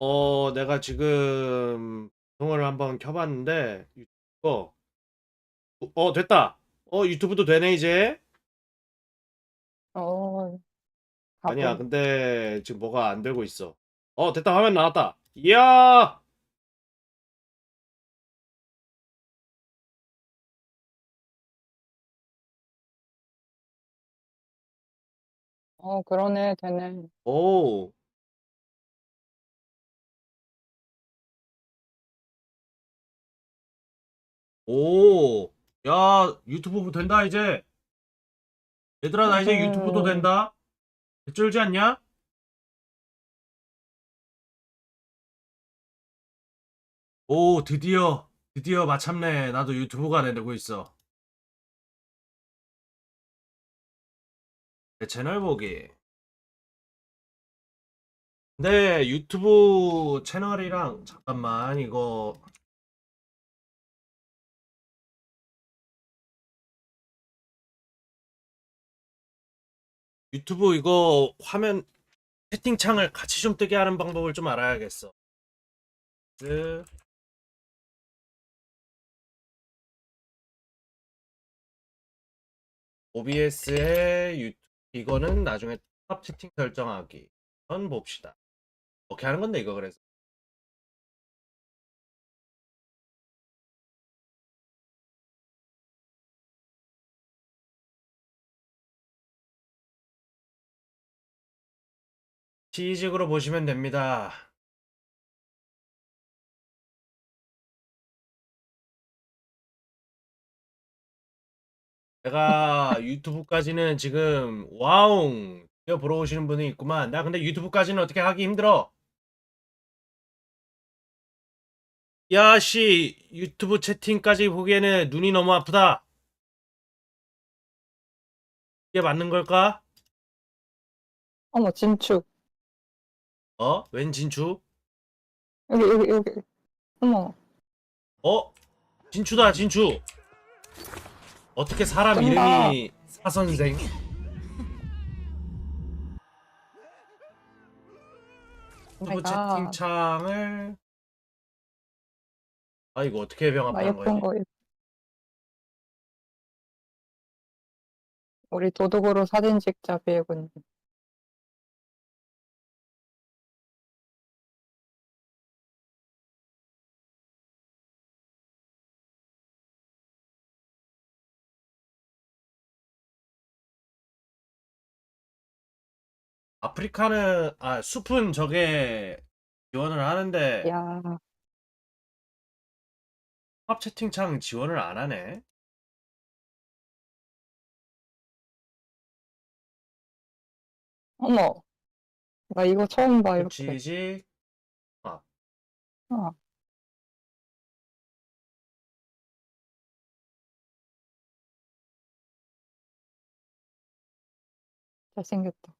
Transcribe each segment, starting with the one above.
어, 내가 지금 방송을 한번 켜봤는데, 유튜브, 어, 됐다. 어, 유튜브도 되네, 이제. 어, 아니야. 근데 지금 뭐가 안 되고 있어. 어, 됐다. 화면 나왔다. 이야! 어, 그러네, 되네. 오, 오, 야, 유튜브 된다, 이제. 얘들아, 나 이제 유튜브도 음, 된다. 쫄지 않냐? 오, 드디어, 드디어 마참내 나도 유튜브가 되고 있어. 내 채널 보기. 네, 유튜브 채널이랑, 잠깐만, 이거, 유튜브 이거 화면 채팅창을 같이 좀 뜨게 하는 방법을 좀 알아야겠어. 그, OBS의 유튜브, 이거는 나중에 탑 채팅 설정하기. 한번 봅시다. 어떻게 하는 건데, 이거 그래서. 시식으로 보시면 됩니다. 내가 유튜브까지는 지금 와웅 이거 보러 오시는 분이 있구만. 나 근데 유튜브까지는 어떻게 하기 힘들어. 야, 씨, 유튜브 채팅까지 보기에는 눈이 너무 아프다. 이게 맞는 걸까? 어머, 진추. 어? 웬 진추? 여기, 여기, 여기. 어머, 어? 진추다, 진추. 어떻게 사람 쩐다. 이름이 사 선생? 유튜브 오마이갓. 채팅창을 아 이거 어떻게 나 병합하는 예쁜 거지? 거. 우리 도둑으로 사진 찍자, 비에고 아프리카는 아 숲은 저게 지원을 하는데 야, 팝 채팅창 지원을 안 하네. 어머, 나 이거 처음 봐, 이렇게. 지지 아 어, 잘생겼다.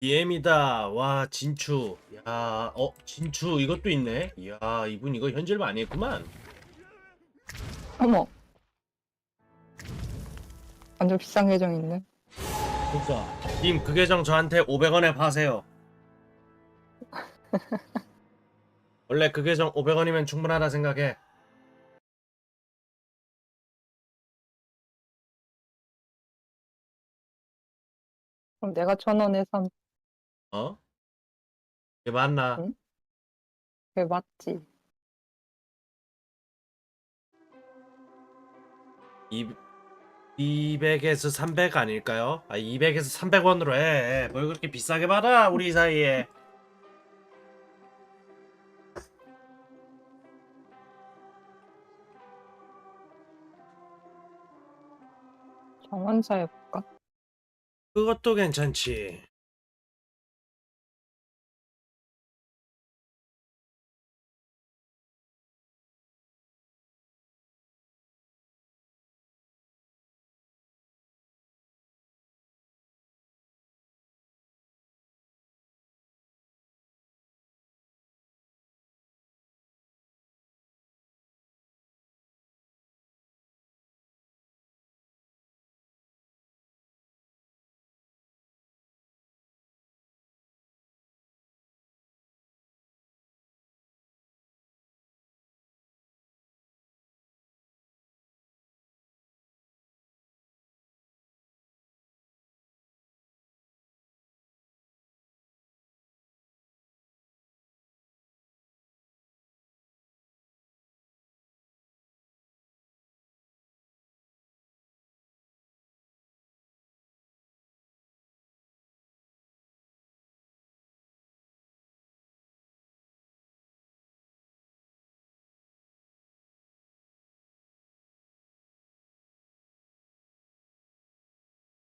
DM이다. 와 진추. 야, 어 진추 이것도 있네. 이야 이분 이거 현질 많이 했구만. 어머. 완전 비싼 계정 있네. 그러니까 님 그 계정 저한테 500원에 파세요. 원래 그 계정 500원이면 충분하다 생각해. 그럼 내가 천 원에 산, 어? 이게 맞나? 응? 그게 맞지. 이 200에서 300 아닐까요? 아 200에서 300원으로 해. 뭘 그렇게 비싸게 받아 우리 사이에. 정원사 해볼까? 그것도 괜찮지.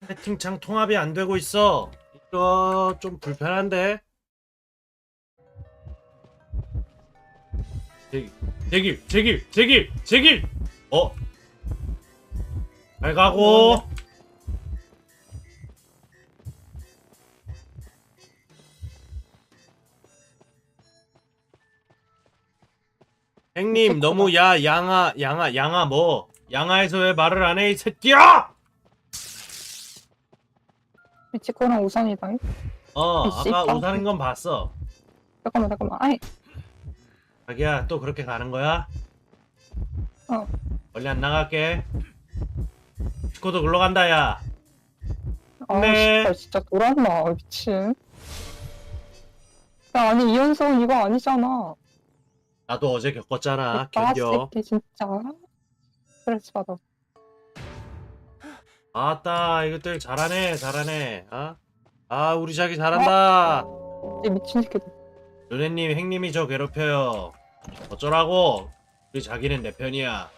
채팅창 통합이 안 되고 있어. 이거 좀 불편한데. 제길, 제길, 제길, 제길, 제길. 어? 잘 가고. 행님 너무 야 양아 양아 양아 뭐 양아에서 왜 말을 안 해 이 새끼야! 미치코랑 우산이다. 어이 아까. 우사는 건 봤어. 잠깐만 잠깐만. 아이 자기야 또 그렇게 가는 거야? 어. 멀리 안 나갈게. 스코도 글로 간다 야. 아 네. 씨발 진짜 돌았나 미친. 야 아니 이현수는 이거 아니잖아. 나도 어제 겪었잖아. 아 견뎌. 새끼 진짜. 스트레스 받아. 아따 이것들 잘하네 잘하네. 어? 아 우리 자기 잘한다. 이 미친 새끼들. 요네님 행님이 저 괴롭혀요. 어쩌라고? 우리 자기는 내 편이야.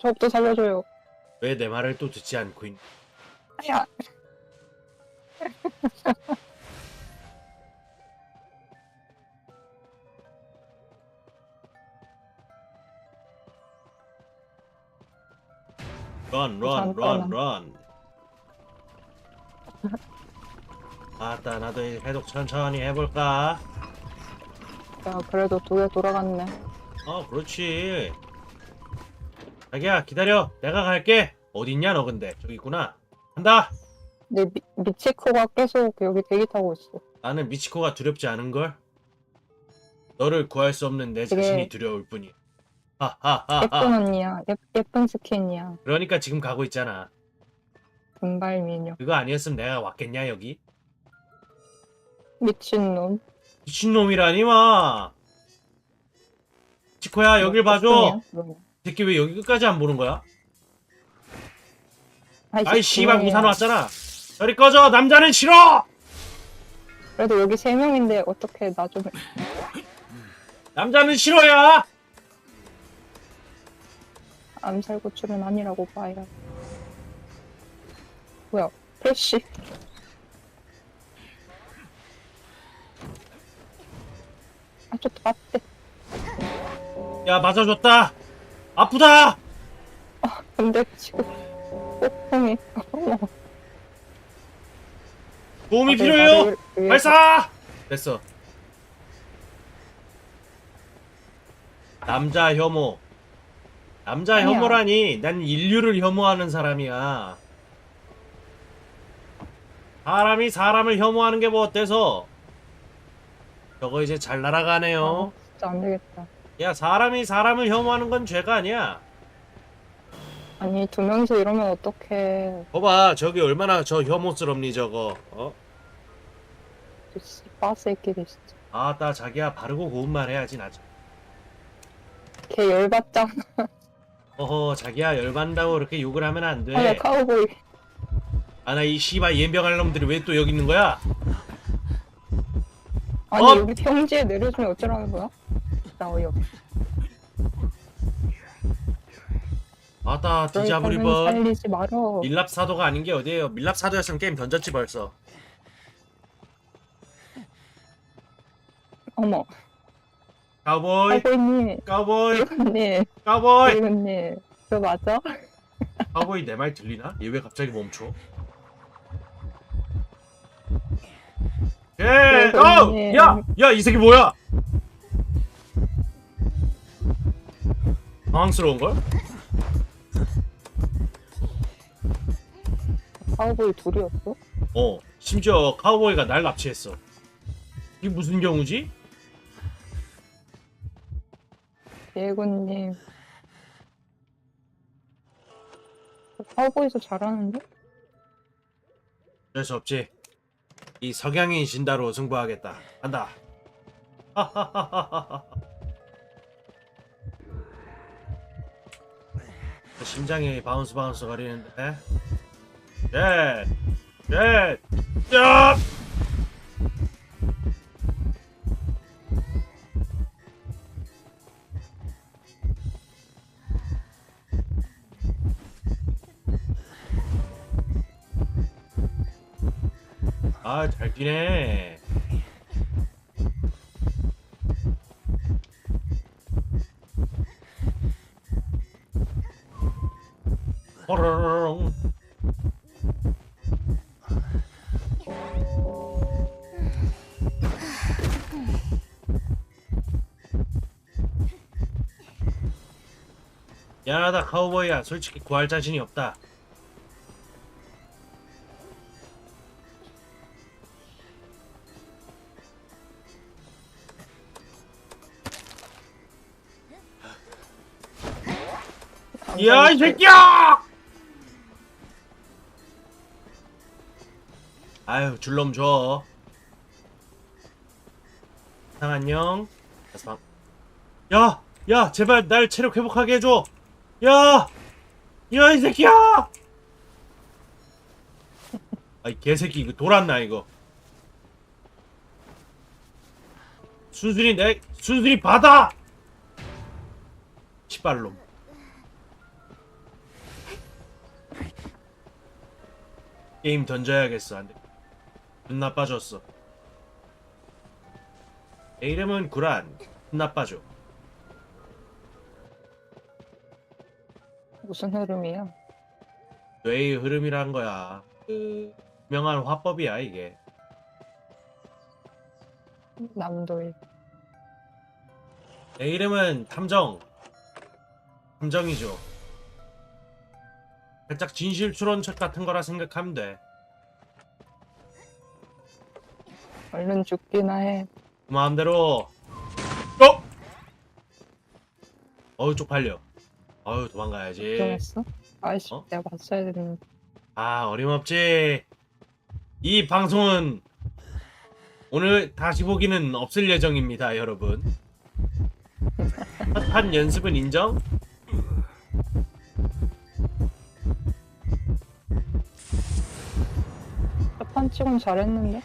저부터 살려줘요. 왜 내 말을 또 듣지 않고 있? 아야. 런, 런, 런, 잠깐만. 런. 아따, 나도 이 해독 천천히 해볼까? 야 그래도 두 개 돌아갔네. 어, 그렇지. 자기야, 기다려. 내가 갈게. 어딨냐, 너 근데? 저기 있구나. 간다. 내 미, 미치코가 계속 여기 대기 타고 있어. 나는 미치코가 두렵지 않은걸? 너를 구할 수 없는 내 자신이 두려울 뿐이야. 하하하하. 예쁜 언니야. 예, 예쁜 스킨이야. 그러니까 지금 가고 있잖아. 금발 미녀. 그거 아니었으면 내가 왔겠냐, 여기? 미친놈. 미친놈이라니, 마. 치코야, 여길 봐줘. 이 새끼 왜 여기 끝까지 안 보는 거야? 아이, 씨발. 우산 왔잖아. 저리 꺼져. 남자는 싫어. 그래도 여기 세 명인데 어떻게 나 좀 남자는 싫어야. 암살 고출은 아니라고 봐야. 뭐야? 패시. 아, 저 맞대. 야 맞아줬다. 아프다. 근데 지금 폭풍이. 어머. 도움이 다들 필요해요. 나를 위해서 발사. 됐어. 남자 혐오. 남자 아니야. 혐오라니. 난 인류를 혐오하는 사람이야. 사람이 사람을 혐오하는 게 뭐 어때서? 저거 이제 잘 날아가네요. 아, 진짜 안 되겠다. 야 사람이 사람을 혐오하는 건 죄가 아니야. 아니 두 명이서 이러면 어떡해. 봐봐 저기 얼마나 저 혐오스럽니 저거. 어? 빠새끼들 진짜. 아따 자기야 바르고 고운 말 해야지 나. 걔 열받잖아. 어허 자기야 열받는다고 그렇게 욕을 하면 안 돼. 아야 카우보이. 아나 이 씨발 연병할 놈들이 왜 또 여기 있는 거야? 아니 어? 여기 평지에 내려주면 어쩌라는 거야? 나 어이없. 아따 너희 디자브리 거는 번 살리지 말어. 밀랍 사도가 아닌 게 어디예요? 밀랍 사도였으면 게임 던졌지 벌써. 어머. 까보이 카우보이님. 까보이 이건님. 까보이. 저 맞아? 까보이 내 말 들리나? 얘 왜 갑자기 멈춰? 예, 네, 어. 야, 야, 이 새끼 뭐야? 당황스러운 걸? 카우보이 둘이었어? 어, 심지어 카우보이가 날 납치했어. 이게 무슨 경우지? 예고님. 카우보이도 잘하는데? 어쩔 수 없지. 이 석양인 신다로 승부하겠다. 간다. 심장이 바운스 바운스 거리는데. 넷, 넷, 짭! 아, 잘 뛰네. 호로롱. 미안하다 카우보이야 솔직히 구할 자신이 없다 야 이 새끼야 아유 줄놈 줘상 안녕 가스방 야! 야 제발 날 체력 회복하게 해줘 야! 야 이 새끼야! 아이 개새끼 이거 돌았나 이거 순순히 내 순순히 받아! 시발놈 게임 던져야겠어 안 돼 눈 나빠졌어 내 이름은 구란 눈 나빠져 무슨 흐름이야? 뇌의 흐름이란 거야. 그 유명한 화법이야 이게. 남도일. 내 이름은 탐정. 탐정이죠. 살짝 진실 추론책 같은 거라 생각하면 돼. 얼른 죽기나 해. 그 마음대로. 어? 어우 쪽팔려. 어우 도망가야지. 걱정했어? 아이씨, 어? 내가 봤어야 되는데. 아 어림없지. 이 방송은 오늘 다시 보기는 없을 예정입니다, 여러분. 한 연습은 인정? 치곤 잘했는데?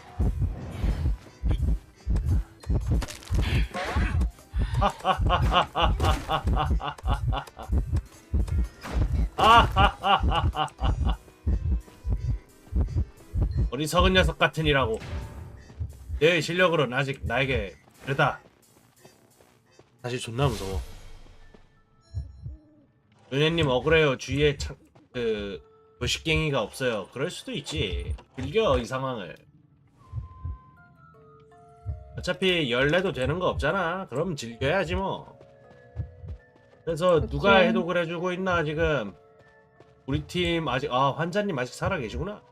어리석은 녀석 같으니라고. 내 실력으로는 아직 나에게 그러다. 사실 존나 무서워. 은혜님 억울해요. 주위에 참, 그 도식갱이가 없어요. 그럴 수도 있지. 즐겨 이 상황을. 어차피 열내도 되는 거 없잖아. 그럼 즐겨야지 뭐. 그래서 그치. 누가 해독을 해주고 있나 지금. 우리 팀 아직 아 환자님 아직 살아 계시구나.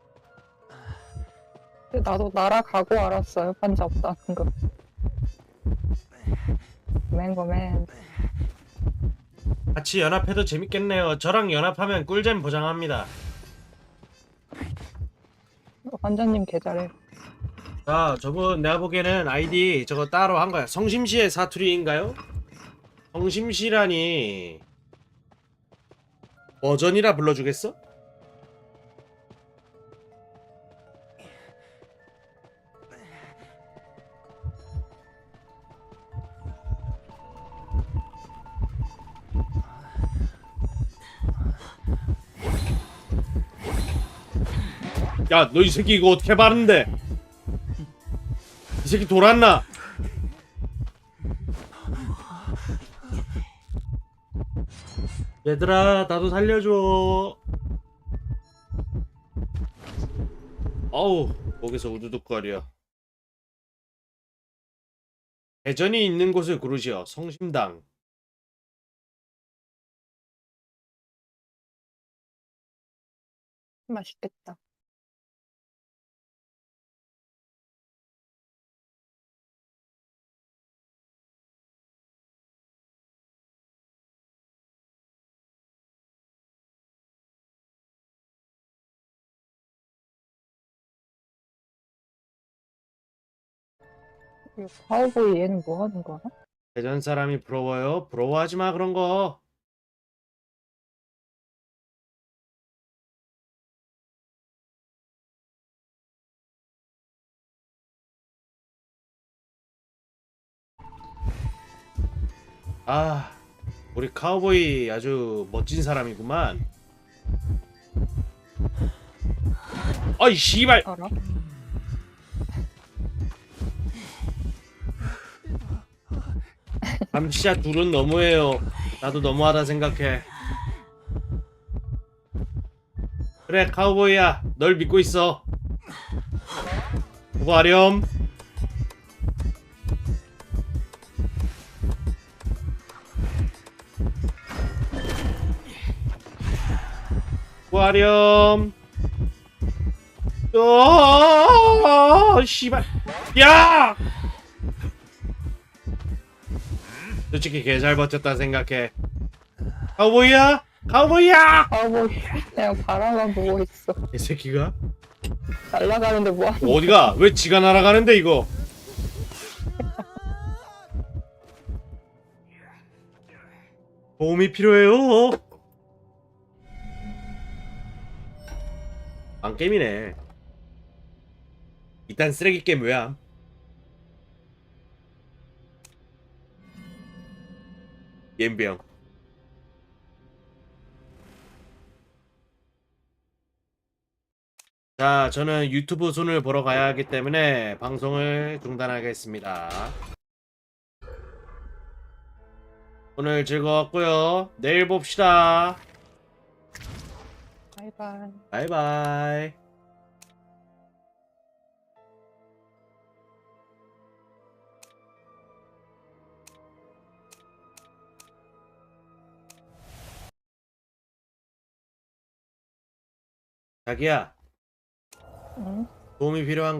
근데 나도 날아가고 알았어요. 환자 없다는 거. 맨거맨. 같이 연합해도 재밌겠네요. 저랑 연합하면 꿀잼 보장합니다. 환자님 계좌래. 자, 저분 내가 보기에는 아이디 저거 따로 한 거야. 성심시의 사투리인가요? 성심시라니 버전이라 불러주겠어? 야, 너 이 새끼 이거 어떻게 바른데? 이 새끼 돌았나? 얘들아 나도 살려줘 어우 목에서 우두둑거려 대전이 있는 곳을 고르시오 성심당 맛있겠다. 이 카우보이 얘는 뭐 하는 거야? 대전 사람이 부러워요 부러워하지 마 그런 거 아, 우리 카우보이 아주 멋진 사람이구만. 아이 씨발. 알아? 감시자 둘은 너무해요. 나도 너무하다 생각해. 그래 카우보이야, 널 믿고 있어. 보고 하렴. 보고 하렴. 어, 씨발. 야! 솔직히 개 잘 버텼다 생각해. 카우보이야? 카우보이야! 아, 뭐, 그냥 바라만 보고 있어. 이 새끼가 날아가는데 뭐 하는 어디가? 왜 지가 날아가는데 이거? 도움이 필요해요. 안 게임이네. 일단 쓰레기 게임 왜야? 옌병. 자, 저는 유튜브 손을 보러 가야 하기 때문에 방송을 중단하겠습니다. 오늘 즐거웠고요. 내일 봅시다. 바이바이. 바이바이. 자기야, 응? 도움이 필요한